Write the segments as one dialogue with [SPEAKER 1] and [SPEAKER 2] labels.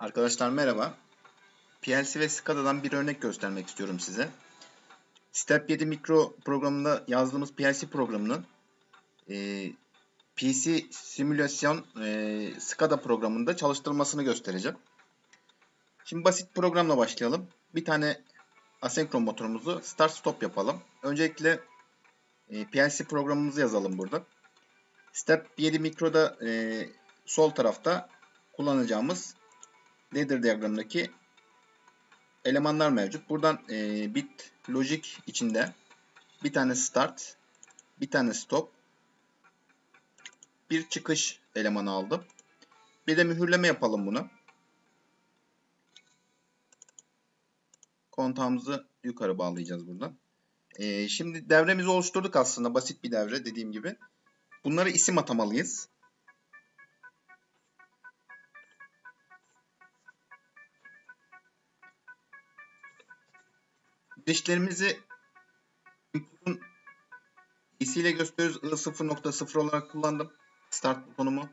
[SPEAKER 1] Arkadaşlar merhaba. PLC ve SCADA'dan bir örnek göstermek istiyorum size. Step 7 Mikro programında yazdığımız PLC programının e, PC simülasyon e, SCADA programında çalıştırılmasını göstereceğim. Şimdi basit programla başlayalım. Bir tane asenkron motorumuzu start stop yapalım. Öncelikle e, PLC programımızı yazalım burada. Step 7 Mikro'da e, sol tarafta kullanacağımız ladder diyagramındaki elemanlar mevcut. Buradan e, bit logic içinde bir tane start, bir tane stop, bir çıkış elemanı aldım. Bir de mühürleme yapalım bunu. Kontağımızı yukarı bağlayacağız burada. E, şimdi devremizi oluşturduk aslında. Basit bir devre dediğim gibi. Bunlara isim atamalıyız. Girişlerimizi input'un ile gösteriyoruz. I0.0 olarak kullandım. Start butonumu.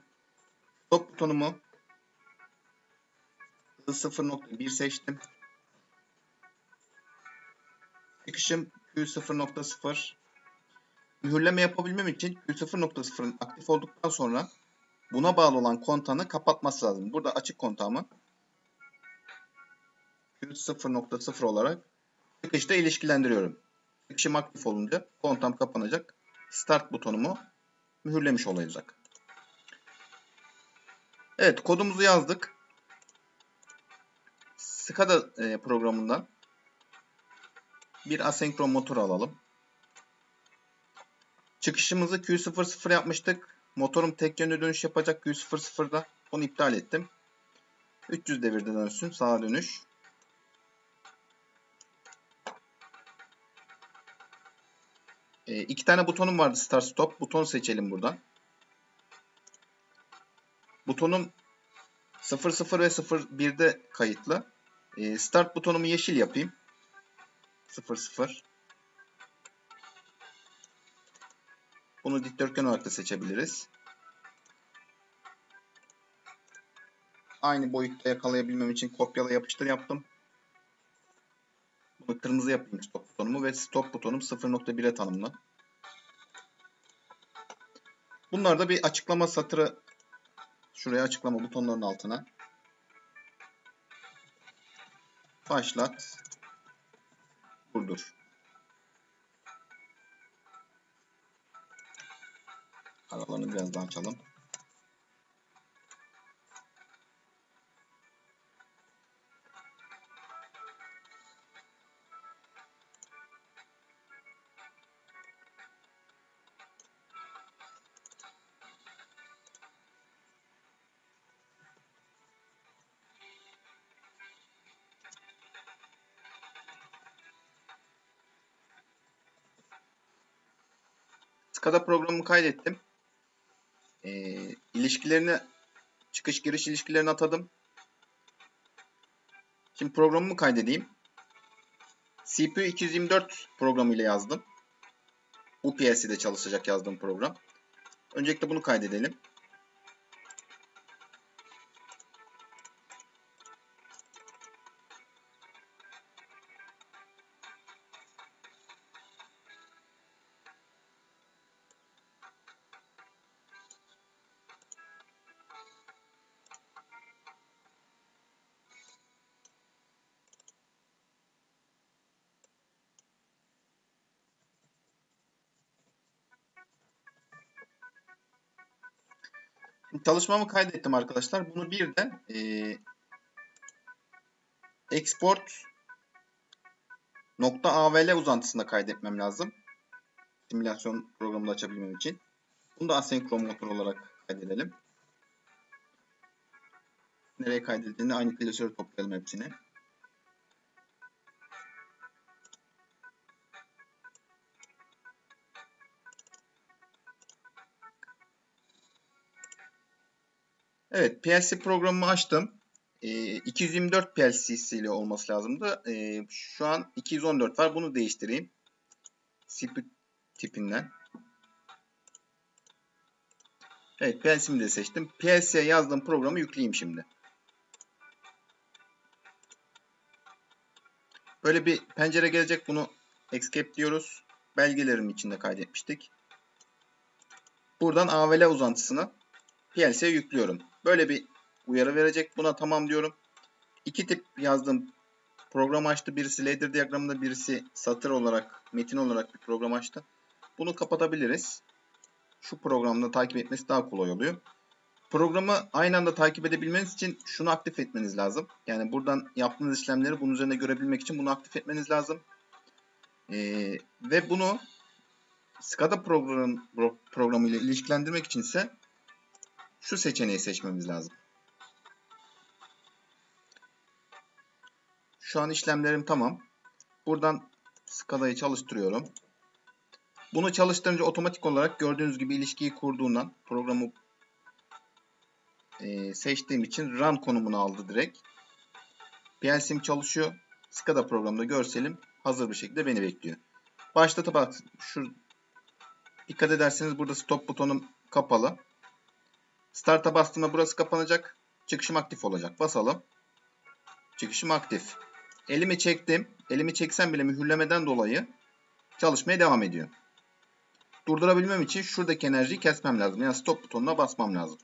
[SPEAKER 1] Stop butonumu. I0.1 seçtim. Çıkışım Q0.0. Mühürleme yapabilmem için Q0.0'ın aktif olduktan sonra buna bağlı olan kontağını kapatması lazım. Burada açık kontağımı Q0.0 olarak çıkışta ilişkilendiriyorum. Çıkışım aktif olunca kontağım kapanacak. Start butonumu mühürlemiş olacak. Evet kodumuzu yazdık. SCADA e, programından bir asenkron motor alalım. Çıkışımızı Q00 yapmıştık. Motorum tek yönde dönüş yapacak Q00'da. Onu iptal ettim. 300 devirde dönsün. Sağa dönüş. E, iki tane butonum vardı Start Stop. Buton seçelim buradan. Butonum 00 ve 01'de kayıtlı. E, start butonumu yeşil yapayım. 00. Bunu dikdörtgen olarak da seçebiliriz. Aynı boyutta yakalayabilmem için kopyala yapıştır yaptım. Bunu kırmızı yapayım stop butonumu ve stop butonum 0.1'e tanımlı. Bunlar da bir açıklama satırı şuraya açıklama butonlarının altına. Başlat. Durdur. Aralarını biraz daha açalım. SCADA programımı kaydettim. E, ilişkilerini çıkış giriş ilişkilerini atadım. Şimdi programımı kaydedeyim. CPU 224 programı ile yazdım. Bu PLC'de çalışacak yazdığım program. Öncelikle bunu kaydedelim. Çalışmamı kaydettim arkadaşlar. Bunu bir de e, export nokta .avl uzantısında kaydetmem lazım. Simülasyon programını açabilmem için. Bunu da asenkron motor olarak kaydedelim. Nereye kaydedildiğini aynı klasöre toplayalım hepsini. Evet PLC programımı açtım. E, 224 PLC'si ile olması lazımdı. E, şu an 214 var. Bunu değiştireyim. CPU tipinden. Evet PLC'mi de seçtim. PLC'ye yazdığım programı yükleyeyim şimdi. Böyle bir pencere gelecek. Bunu escape diyoruz. Belgelerim içinde kaydetmiştik. Buradan AVL uzantısını PLC'ye yüklüyorum. Böyle bir uyarı verecek. Buna tamam diyorum. İki tip yazdığım program açtı. Birisi ladder diyagramında birisi satır olarak, metin olarak bir program açtı. Bunu kapatabiliriz. Şu programda takip etmesi daha kolay oluyor. Programı aynı anda takip edebilmeniz için şunu aktif etmeniz lazım. Yani buradan yaptığınız işlemleri bunun üzerinde görebilmek için bunu aktif etmeniz lazım. Ee, ve bunu SCADA program, programı ile ilişkilendirmek için ise şu seçeneği seçmemiz lazım. Şu an işlemlerim tamam. Buradan SCADA'yı çalıştırıyorum. Bunu çalıştırınca otomatik olarak gördüğünüz gibi ilişkiyi kurduğundan programı e, seçtiğim için run konumunu aldı direkt. PLC'm çalışıyor. SCADA programında görselim hazır bir şekilde beni bekliyor. Başlatıp bak şu dikkat ederseniz burada stop butonum kapalı. Start'a bastığımda burası kapanacak. Çıkışım aktif olacak. Basalım. Çıkışım aktif. Elimi çektim. Elimi çeksem bile mühürlemeden dolayı çalışmaya devam ediyor. Durdurabilmem için şuradaki enerjiyi kesmem lazım. Yani stop butonuna basmam lazım.